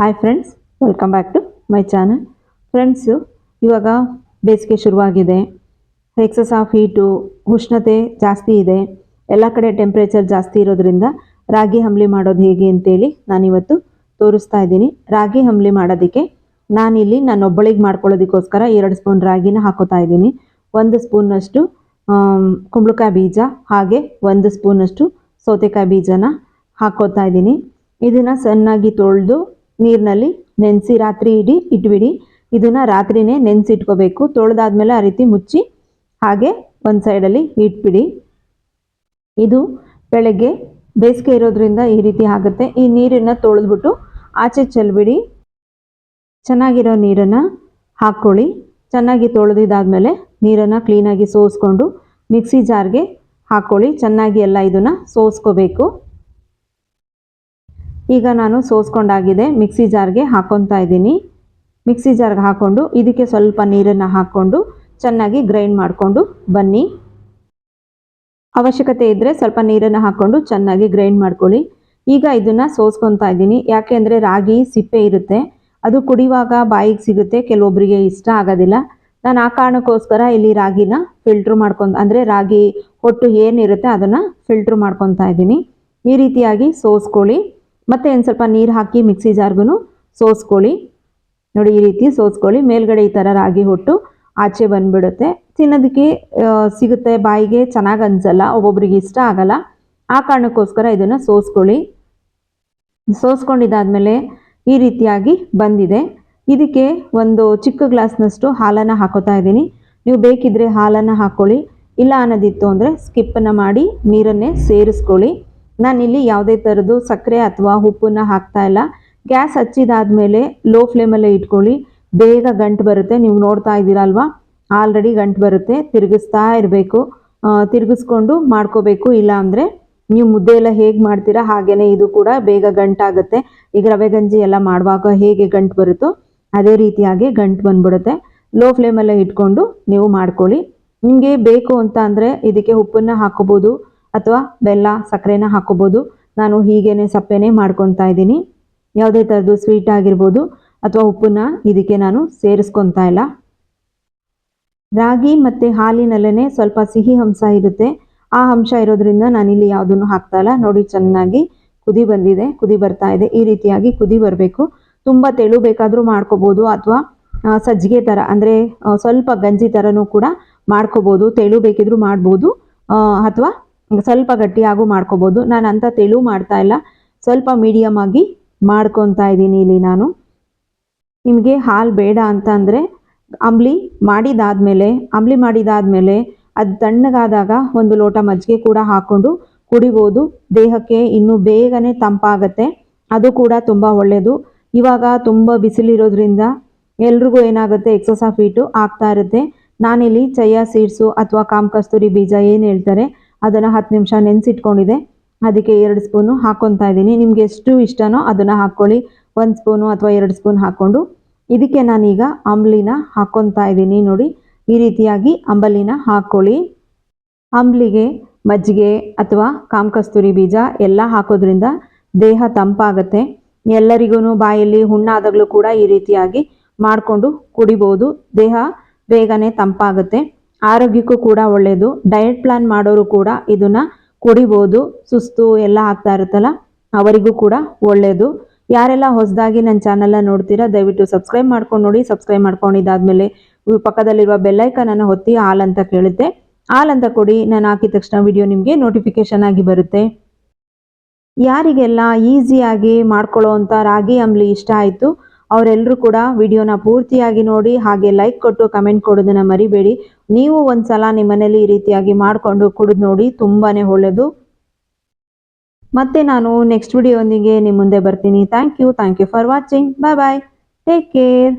Hi friends welcome back to my channel friends ಇವಾಗ ಬೇಸಿಗೆ ಶುರುವಾಗಿದೆ. ಎಕ್ಸಸ್ ಆಫ್ ಹೀಟು ಉಷ್ಣತೆ ಜಾಸ್ತಿ ಇದೆ. ಎಲ್ಲ ಕಡೆ ಟೆಂಪ್ರೇಚರ್ ಜಾಸ್ತಿ ಇರೋದ್ರಿಂದ ರಾಗಿ ಹಂಬಲಿ ಮಾಡೋದು ಹೇಗೆ ಅಂತೇಳಿ ನಾನಿವತ್ತು ತೋರಿಸ್ತಾ ಇದ್ದೀನಿ. ರಾಗಿ ಹಂಬಲಿ ಮಾಡೋದಕ್ಕೆ ನಾನಿಲ್ಲಿ ನಾನೊಬ್ಬಳಿಗೆ ಮಾಡ್ಕೊಳ್ಳೋದಕ್ಕೋಸ್ಕರ ಎರಡು ಸ್ಪೂನ್ ರಾಗಿನ ಹಾಕೋತಾ ಇದ್ದೀನಿ. ಒಂದು ಸ್ಪೂನಷ್ಟು ಕುಂಬಳಕಾಯಿ ಬೀಜ, ಹಾಗೆ ಒಂದು ಸ್ಪೂನಷ್ಟು ಸೌತೆಕಾಯಿ ಬೀಜನ ಹಾಕೋತಾ ಇದ್ದೀನಿ. ಇದನ್ನು ಸಣ್ಣಾಗಿ ತೊಳೆದು ನೀರಿನಲ್ಲಿ ನೆನೆಸಿ ರಾತ್ರಿ ಇಡಿ, ಇಟ್ಬಿಡಿ. ಇದನ್ನು ರಾತ್ರಿನೇ ನೆನೆಸಿಟ್ಕೋಬೇಕು. ತೊಳೆದಾದ್ಮೇಲೆ ಆ ರೀತಿ ಮುಚ್ಚಿ ಹಾಗೆ ಒಂದು ಸೈಡಲ್ಲಿ ಇಟ್ಬಿಡಿ. ಇದು ಬೆಳಗ್ಗೆ ಬೇಸಿಗೆ ಇರೋದ್ರಿಂದ ಈ ರೀತಿ ಆಗುತ್ತೆ. ಈ ನೀರನ್ನು ತೊಳೆದ್ಬಿಟ್ಟು ಆಚೆ ಚೆಲ್ಬಿಡಿ. ಚೆನ್ನಾಗಿರೋ ನೀರನ್ನು ಹಾಕ್ಕೊಳ್ಳಿ. ಚೆನ್ನಾಗಿ ತೊಳೆದಿದ್ದಾದಮೇಲೆ ನೀರನ್ನು ಕ್ಲೀನಾಗಿ ಸೋಸ್ಕೊಂಡು ಮಿಕ್ಸಿ ಜಾರ್ಗೆ ಹಾಕ್ಕೊಳ್ಳಿ. ಚೆನ್ನಾಗಿ ಎಲ್ಲ ಇದನ್ನು ಸೋಸ್ಕೋಬೇಕು. ಈಗ ನಾನು ಸೋಸ್ಕೊಂಡಾಗಿದೆ ಮಿಕ್ಸಿ ಜಾರ್ಗೆ ಹಾಕೊತಾ ಇದ್ದೀನಿ. ಮಿಕ್ಸಿ ಜಾರ್ಗೆ ಹಾಕ್ಕೊಂಡು ಇದಕ್ಕೆ ಸ್ವಲ್ಪ ನೀರನ್ನು ಹಾಕ್ಕೊಂಡು ಚೆನ್ನಾಗಿ ಗ್ರೈಂಡ್ ಮಾಡಿಕೊಂಡು ಬನ್ನಿ. ಅವಶ್ಯಕತೆ ಇದ್ದರೆ ಸ್ವಲ್ಪ ನೀರನ್ನು ಹಾಕ್ಕೊಂಡು ಚೆನ್ನಾಗಿ ಗ್ರೈಂಡ್ ಮಾಡ್ಕೊಳ್ಳಿ. ಈಗ ಇದನ್ನು ಸೋಸ್ಕೊತಾ ಇದ್ದೀನಿ. ಯಾಕೆ ಅಂದರೆ ರಾಗಿ ಸಿಪ್ಪೆ ಇರುತ್ತೆ. ಅದು ಕುಡಿಯುವಾಗ ಬಾಯಿಗೆ ಸಿಗುತ್ತೆ. ಕೆಲವೊಬ್ಬರಿಗೆ ಇಷ್ಟ ಆಗೋದಿಲ್ಲ. ನಾನು ಆ ಕಾರಣಕ್ಕೋಸ್ಕರ ಇಲ್ಲಿ ರಾಗಿನ ಫಿಲ್ಟ್ರ್ ಮಾಡ್ಕೊಂಡು, ಅಂದರೆ ರಾಗಿ ಹೊಟ್ಟು ಏನಿರುತ್ತೆ ಅದನ್ನು ಫಿಲ್ಟ್ರ್ ಮಾಡ್ಕೊತಾ ಇದ್ದೀನಿ. ಈ ರೀತಿಯಾಗಿ ಸೋಸ್ಕೊಳ್ಳಿ. ಮತ್ತೆ ಒಂದು ಸ್ವಲ್ಪ ನೀರು ಹಾಕಿ ಮಿಕ್ಸಿ ಜಾರ್ಗೂ ಸೋಸ್ಕೊಳ್ಳಿ. ನೋಡಿ, ಈ ರೀತಿ ಸೋಸ್ಕೊಳ್ಳಿ. ಮೇಲ್ಗಡೆ ಈ ಥರ ರಾಗಿ ಹೊಟ್ಟು ಆಚೆ ಬಂದುಬಿಡುತ್ತೆ. ತಿನ್ನೋದಕ್ಕೆ ಸಿಗುತ್ತೆ. ಬಾಯಿಗೆ ಚೆನ್ನಾಗಿ ಅನ್ಸಲ್ಲ. ಒಬ್ಬೊಬ್ರಿಗೆ ಇಷ್ಟ ಆಗಲ್ಲ. ಆ ಕಾರಣಕ್ಕೋಸ್ಕರ ಇದನ್ನು ಸೋಸ್ಕೊಳ್ಳಿ. ಸೋಸ್ಕೊಂಡಿದ್ದಾದಮೇಲೆ ಈ ರೀತಿಯಾಗಿ ಬಂದಿದೆ. ಇದಕ್ಕೆ ಒಂದು ಚಿಕ್ಕ ಗ್ಲಾಸ್ನಷ್ಟು ಹಾಲನ್ನು ಹಾಕೋತಾ ಇದ್ದೀನಿ. ನೀವು ಬೇಕಿದ್ರೆ ಹಾಲನ್ನು ಹಾಕ್ಕೊಳ್ಳಿ ಇಲ್ಲ ಅನ್ನೋದಿತ್ತು ಅಂದರೆ ಸ್ಕಿಪ್ಪನ್ನು ಮಾಡಿ ನೀರನ್ನೇ ಸೇರಿಸ್ಕೊಳ್ಳಿ. ನಾನಿಲ್ಲಿ ಯಾವುದೇ ಥರದ್ದು ಸಕ್ಕರೆ ಅಥವಾ ಉಪ್ಪನ್ನ ಹಾಕ್ತಾ ಇಲ್ಲ. ಗ್ಯಾಸ್ ಹಚ್ಚಿದಾದ್ಮೇಲೆ ಲೋ ಫ್ಲೇಮಲ್ಲೇ ಇಟ್ಕೊಳ್ಳಿ. ಬೇಗ ಗಂಟು ಬರುತ್ತೆ. ನೀವು ನೋಡ್ತಾ ಇದ್ದೀರಲ್ವಾ? ಆಲ್ರೆಡಿ ಗಂಟು ಬರುತ್ತೆ. ತಿರುಗಿಸ್ತಾ ಇರಬೇಕು. ತಿರುಗಿಸ್ಕೊಂಡು ಮಾಡ್ಕೋಬೇಕು. ಇಲ್ಲ ಅಂದರೆ ನೀವು ಮುದ್ದೆ ಎಲ್ಲ ಹೇಗೆ ಮಾಡ್ತೀರಾ ಹಾಗೇ ಇದು ಕೂಡ ಬೇಗ ಗಂಟಾಗುತ್ತೆ. ಈಗ ರವೆ ಗಂಜಿ ಎಲ್ಲ ಮಾಡುವಾಗ ಹೇಗೆ ಗಂಟು ಬರುತ್ತೋ ಅದೇ ರೀತಿಯಾಗಿ ಗಂಟು ಬಂದ್ಬಿಡುತ್ತೆ. ಲೋ ಫ್ಲೇಮಲ್ಲೇ ಇಟ್ಕೊಂಡು ನೀವು ಮಾಡ್ಕೊಳ್ಳಿ. ನಿಮಗೆ ಬೇಕು ಅಂತ ಅಂದರೆ ಇದಕ್ಕೆ ಉಪ್ಪನ್ನು ಹಾಕೋಬೋದು ಅಥವಾ ಬೆಲ್ಲ, ಸಕ್ಕರೆನ ಹಾಕೋಬೋದು. ನಾನು ಹೀಗೇನೆ ಸಪ್ಪೆನೇ ಮಾಡ್ಕೊತಾ ಇದ್ದೀನಿ. ಯಾವುದೇ ಥರದ್ದು ಸ್ವೀಟ್ ಆಗಿರ್ಬೋದು ಅಥವಾ ಉಪ್ಪನ್ನ ಇದಕ್ಕೆ ನಾನು ಸೇರಿಸ್ಕೊತಾ ಇಲ್ಲ. ರಾಗಿ ಮತ್ತು ಹಾಲಿನಲ್ಲೇ ಸ್ವಲ್ಪ ಸಿಹಿ ಅಂಶ ಇರುತ್ತೆ. ಆ ಅಂಶ ಇರೋದ್ರಿಂದ ನಾನಿಲ್ಲಿ ಯಾವುದನ್ನು ಹಾಕ್ತಾ ಇಲ್ಲ. ನೋಡಿ, ಚೆನ್ನಾಗಿ ಕುದಿ ಬಂದಿದೆ, ಕುದಿ ಬರ್ತಾ ಇದೆ. ಈ ರೀತಿಯಾಗಿ ಕುದಿ ಬರಬೇಕು. ತುಂಬ ತೆಳು ಬೇಕಾದರೂ ಮಾಡ್ಕೋಬೋದು ಅಥವಾ ಸಜ್ಜಿಗೆ ಥರ, ಅಂದರೆ ಸ್ವಲ್ಪ ಗಂಜಿ ಥರನೂ ಕೂಡ ಮಾಡ್ಕೋಬೋದು. ತೆಳು ಬೇಕಿದ್ರೂ ಮಾಡ್ಬೋದು. ಅಥವಾ ಸ್ವಲ್ಪ ಗಟ್ಟಿಯಾಗೂ ಮಾಡ್ಕೋಬೋದು. ನಾನು ಅಂಥ ತೆಳು ಮಾಡ್ತಾ ಇಲ್ಲ. ಸ್ವಲ್ಪ ಮೀಡಿಯಮ್ ಆಗಿ ಮಾಡ್ಕೊತಾ ಇದ್ದೀನಿ ಇಲ್ಲಿ ನಾನು. ನಿಮಗೆ ಹಾಲು ಬೇಡ ಅಂತ ಅಂದರೆ ಅಂಬ್ಲಿ ಮಾಡಿದಾದ್ಮೇಲೆ ಅಂಬ್ಲಿ ಮಾಡಿದಾದ್ಮೇಲೆ ಅದು ತಣ್ಣಗಾದಾಗ ಒಂದು ಲೋಟ ಮಜ್ಜಿಗೆ ಕೂಡ ಹಾಕ್ಕೊಂಡು ಕುಡಿಬೋದು. ದೇಹಕ್ಕೆ ಇನ್ನೂ ಬೇಗನೆ ತಂಪಾಗತ್ತೆ. ಅದು ಕೂಡ ತುಂಬ ಒಳ್ಳೆಯದು ಇವಾಗ ತುಂಬ ಬಿಸಿಲಿರೋದ್ರಿಂದ ಎಲ್ರಿಗೂ ಏನಾಗುತ್ತೆ ಎಕ್ಸಸಾ ಫೀಟು ಆಗ್ತಾ ಇರುತ್ತೆ. ನಾನಿಲ್ಲಿ ಚಯ್ಯ ಸೀಡ್ಸು ಅಥವಾ ಕಾಮ್ ಕಸ್ತೂರಿ ಬೀಜ ಏನು ಹೇಳ್ತಾರೆ ಅದನ್ನು ಹತ್ತು ನಿಮಿಷ ನೆನೆಸಿಟ್ಕೊಂಡಿದೆ. ಅದಕ್ಕೆ ಎರಡು ಸ್ಪೂನು ಹಾಕ್ಕೊತಾ ಇದ್ದೀನಿ. ನಿಮಗೆ ಎಷ್ಟು ಇಷ್ಟನೋ ಅದನ್ನು ಹಾಕ್ಕೊಳ್ಳಿ. ಒಂದು ಸ್ಪೂನು ಅಥವಾ ಎರಡು ಸ್ಪೂನ್ ಹಾಕ್ಕೊಂಡು. ಇದಕ್ಕೆ ನಾನೀಗ ಅಂಬಲಿನ ಹಾಕ್ಕೊತಾ ಇದ್ದೀನಿ ನೋಡಿ. ಈ ರೀತಿಯಾಗಿ ಅಂಬಲಿನ ಹಾಕ್ಕೊಳ್ಳಿ. ಅಂಬಲಿಗೆ ಮಜ್ಜಿಗೆ ಅಥವಾ ಕಾಮಕಸ್ತೂರಿ ಬೀಜ ಎಲ್ಲ ಹಾಕೋದ್ರಿಂದ ದೇಹ ತಂಪಾಗತ್ತೆ. ಎಲ್ಲರಿಗೂ ಬಾಯಲ್ಲಿ ಹುಣ್ಣಾದಾಗಲೂ ಕೂಡ ಈ ರೀತಿಯಾಗಿ ಮಾಡಿಕೊಂಡು ಕುಡಿಬೋದು. ದೇಹ ಬೇಗನೆ ತಂಪಾಗುತ್ತೆ. ಆರೋಗ್ಯಕ್ಕೂ ಕೂಡ ಒಳ್ಳೆಯದು ಡಯಟ್ ಪ್ಲಾನ್ ಮಾಡೋರು ಕೂಡ ಇದನ್ನ ಕುಡಿಬೋದು. ಸುಸ್ತು ಎಲ್ಲ ಆಗ್ತಾ ಇರುತ್ತಲ್ಲ, ಅವರಿಗೂ ಕೂಡ ಒಳ್ಳೆಯದು ಯಾರೆಲ್ಲ ಹೊಸದಾಗಿ ನನ್ನ ಚಾನಲ್ನ ನೋಡ್ತೀರಾ, ದಯವಿಟ್ಟು ಸಬ್ಸ್ಕ್ರೈಬ್ ಮಾಡ್ಕೊಂಡು ನೋಡಿ. ಸಬ್ಸ್ಕ್ರೈಬ್ ಮಾಡ್ಕೊಂಡಿದ್ದಾದಮೇಲೆ ಪಕ್ಕದಲ್ಲಿರುವ ಬೆಲ್ಲೈಕನನ್ನು ಹೊತ್ತಿ ಆಲ್ ಅಂತ ಕೇಳುತ್ತೆ. ಆಲ್ ಅಂತ ಕೊಡಿ, ನಾನು ಹಾಕಿದ ತಕ್ಷಣ ವಿಡಿಯೋ ನಿಮಗೆ ನೋಟಿಫಿಕೇಶನ್ ಆಗಿ ಬರುತ್ತೆ. ಯಾರಿಗೆಲ್ಲ ಈಸಿಯಾಗಿ ಮಾಡ್ಕೊಳ್ಳೋ ಅಂಥ ರಾಗಿ ಅಂಬ್ಲಿ ಇಷ್ಟ ಆಯಿತು ಅವರೆಲ್ಲರೂ ಕೂಡ ವಿಡಿಯೋನ ಪೂರ್ತಿಯಾಗಿ ನೋಡಿ, ಹಾಗೆ ಲೈಕ್ ಕೊಟ್ಟು ಕಮೆಂಟ್ ಕೊಡೋದನ್ನು ಮರಿಬೇಡಿ. ನೀವು ಒಂದ್ಸಲ ನಿಮ್ಮ ಮನೇಲಿ ಈ ರೀತಿಯಾಗಿ ಮಾಡಿಕೊಂಡು ಕುಡಿದು ನೋಡಿ ತುಂಬಾ ಒಳ್ಳೆಯದು ಮತ್ತೆ ನಾನು ನೆಕ್ಸ್ಟ್ ವಿಡಿಯೋಂದಿಗೆ ನಿಮ್ಮ ಮುಂದೆ ಬರ್ತೀನಿ. Thank you thank you for watching bye bye take care